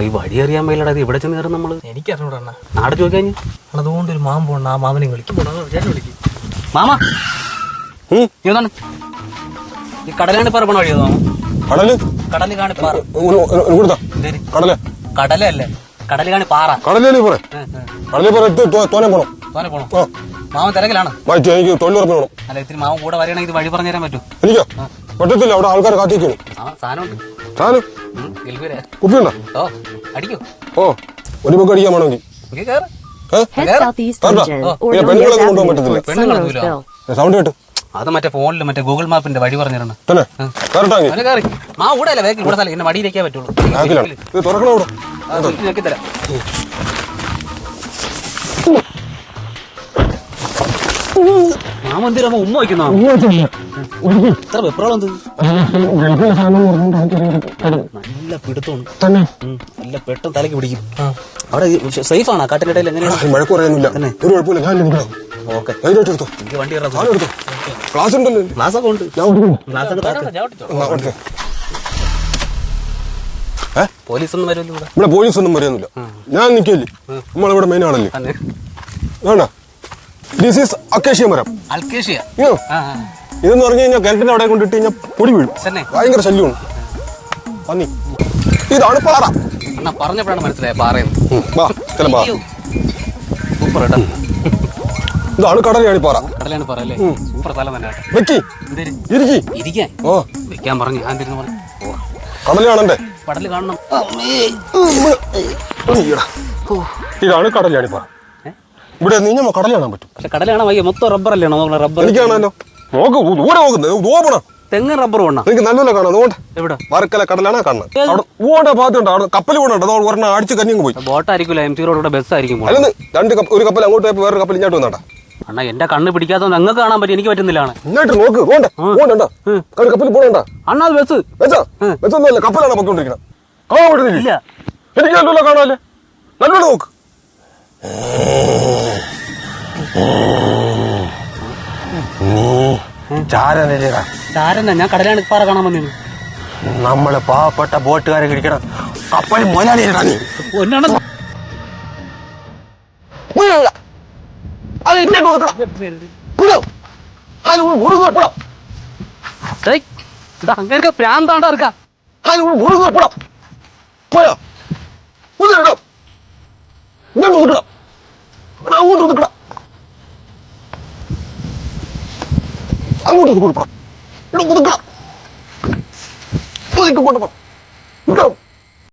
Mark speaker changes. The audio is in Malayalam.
Speaker 1: ഈ വഴി അറിയാൻ മേലടാ ഇത് ഇവിടെ ചെന്ന് കയറും നമ്മൾ?
Speaker 2: എനിക്കറിഞ്ഞൂടാ അണ്ണാ.
Speaker 1: നാട് ചോദിക്കാൻ?
Speaker 2: അതുകൊണ്ട് ഒരു മാം പോണ ആ മാമനെ വിളിക്കും. വിളിക്കും.
Speaker 1: മാമ! ഏതാണ് ഈ കടലാണ് പറപ്പണ വഴിയോ മാമ?
Speaker 3: കടൽ?
Speaker 2: കടൽ കാണി പാറ
Speaker 3: കൊടുത്താ? കടൽ.
Speaker 2: കടലല്ലേ? കടൽ കാണി പാറ
Speaker 3: കടലേ പറ കടലേ പറ തോനെ പോണം.
Speaker 2: തോനെ പോണം?
Speaker 3: മാമ
Speaker 2: മാമൻ തിരക്കിലാണ്.
Speaker 3: മാറ്റി എനിക്ക് തൊഴിലുറപ്പ് വേണം.
Speaker 1: അല്ല ഇത്തിരി മാമൻ കൂടെ വരികയാണെങ്കിൽ ഇത് വഴി പറഞ്ഞു തരാൻ പറ്റൂ
Speaker 3: എനിക്കോ പറ്റത്തില്ല അവിടെ ആൾക്കാർ കാത്തിരിക്കുന്നു.
Speaker 1: ആ സാധനമുണ്ട്.
Speaker 3: കുപ്പിയുണ്ടോ
Speaker 1: ഓ അടിക്കോ.
Speaker 3: ഓ ഒരു ബുക്ക് അടിക്കാൻ വേണമെങ്കിൽ
Speaker 4: known
Speaker 3: കൊണ്ടുപോകാൻ പറ്റത്തില്ല. സൗണ്ട് കേട്ടു.
Speaker 1: അത് മറ്റേ ഫോണിൽ മറ്റേ ഗൂഗിൾ മാപ്പിന്റെ വഴി പറഞ്ഞു തരണം
Speaker 3: തന്നെ കറക്റ്റാങ്ങി
Speaker 1: അവന് കയറി മാ ഇവിടെ അല്ല വേഗം ഇവിടെ സ്ഥലം. എന്നെ വടിയിലേക്കേ പറ്റുള്ളൂ. എന്തിനാ ഉമ്മ വയ്ക്കുന്നോ ഇത്ര വെപ്രോളം നല്ല പിടുത്തമാണ്
Speaker 3: തന്നെ.
Speaker 1: നല്ല പെട്ടെന്ന് തലക്ക് പിടിക്കും. അവിടെ സേഫ് ആണോ കാട്ടിനിടയിൽ എങ്ങനെയാണ്
Speaker 3: മഴക്ക് പറയുന്നില്ല ഒരു കുഴപ്പമില്ല. ഞാൻ
Speaker 1: ഓക്കെ.
Speaker 3: ധൈര്യമായിട്ട് എടുത്തോ?
Speaker 1: എനിക്ക് വണ്ടി
Speaker 3: എടുത്തോ? ക്ലാസ് ഉണ്ടല്ലോ.
Speaker 1: ഒക്കെ ഉണ്ട്. പോലീസ് ഒന്നും വരുമല്ലോ ഇവിടെ?
Speaker 3: പോലീസ് ഒന്നും പറയുന്നില്ല ഞാൻ നിൽക്കില്ലേ നമ്മളിവിടെ മെയിൻ ആണല്ലേ? വേണ്ട. ദിസ് ഈസ് അക്കേഷ്യ മരം.
Speaker 1: അൽക്കേഷ്യ.
Speaker 3: ഇതെന്ന് പറഞ്ഞു കഴിഞ്ഞാൽ കിണറ്റിന്റെ അവിടെ കൊണ്ടിട്ട് കഴിഞ്ഞാൽ പൊടി വീഴും. ഭയങ്കര ശല്യമാണ്. പന്നി. ഇതാണ് പാറ.
Speaker 1: പറഞ്ഞപ്പോഴാണ് മനസ്സിലായത് പാറയെന്ന് സൂപ്പർ കേട്ടോ.
Speaker 3: ഇതാണ് കടലയാണി പാറ.
Speaker 1: കടലാണ് പറയല്ലേ സൂപ്പർ സ്ഥലം തന്നെ കേട്ടോ.
Speaker 3: വെക്കി.
Speaker 1: എന്തേര്?
Speaker 3: ഇരിക്കി.
Speaker 1: ഇരിക്കാൻ?
Speaker 3: ഓ.
Speaker 1: വെക്കാൻ പറഞ്ഞു. ഞാൻ പറഞ്ഞു? പടൽ കാണണം.
Speaker 3: ഇതാണ് കടലയാണി പാറ. ഇവിടെ നീഞ്ഞ കടൽ കാണാൻ പറ്റും.
Speaker 1: പക്ഷെ കടൽ കാണാൻ വയ്യ മൊത്തം റബ്ബർ അല്ലേ നോക്കണം? റബ്ബർ
Speaker 3: എനിക്കാണല്ലോ. നോക്ക് ദൂരെ നോക്കുന്നത് ഓപ്പണ
Speaker 1: തെങ്ങ് റബ്ബർ വേണം
Speaker 3: എനിക്ക് നല്ലപോലെ കാണാം. അതുകൊണ്ട്
Speaker 1: എവിടെ?
Speaker 3: വറക്കല കടലാണ് കാണുന്നത്. അവിടെ ഓണ്ട ഭാഗത്തുണ്ട് അവിടെ കപ്പൽ പോകണുണ്ട് അത് ഒരെണ്ണം അടിച്ച് കന്നിങ്ങ് പോയി.
Speaker 1: ബോട്ടായിരിക്കില്ല എം സി റോഡ് ബസ് ആയിരിക്കും.
Speaker 3: അല്ലെന്ന് രണ്ട് ഒരു കപ്പൽ അങ്ങോട്ട് പോയപ്പോ വേറൊരു കപ്പൽ ഇങ്ങോട്ട് വന്നാട്ടാ.
Speaker 1: അണ്ണാ എന്റെ കണ്ണ് പിടിക്കാത്ത നിങ്ങൾക്ക് കാണാൻ പറ്റും. എനിക്ക് പറ്റുന്നില്ലാണ്
Speaker 3: ഇങ്ങോട്ട് നോക്ക്. പോണ്ട. പോണ്ട കപ്പൽ പോകണ്ട
Speaker 1: അണ്ണാ അത് ബസ്
Speaker 3: ബസ് ഒന്നുമല്ല കപ്പലാണ് പൊക്കോണ്ടിരിക്കുന്നത് കാണാൻ പറ്റുന്നില്ല? എനിക്ക് നല്ലപോലെ കാണാല്ലേ നല്ലോണം നോക്ക്. ചാരനല്ലേടാ
Speaker 1: ചാരന്നാ ഞാൻ കടലാണ് പാറ കാണാൻ വന്നിരുന്നു
Speaker 3: നമ്മളെ പാവപ്പെട്ട ബോട്ടുകാരെ കിടക്കണം കപ്പൽ മുതലാളിയടാ നീ
Speaker 1: ഒന്നാണ്
Speaker 3: അത് എന്നെ കൊടുക്കണം.
Speaker 1: അങ്ങനെ പ്രാന്താണ്ടാ
Speaker 3: വെക്കണം. പോയോ ഒന്ന് ഇടോ. ഇങ്ങോട്ട് ഒതുക്കണം. അങ്ങോട്ട്. അങ്ങോട്ട് കൊടുക്കണം ഇവിടെ ഒതുക്കണം ഒതുക്കി കൊണ്ടുപോ ഇട്ടോ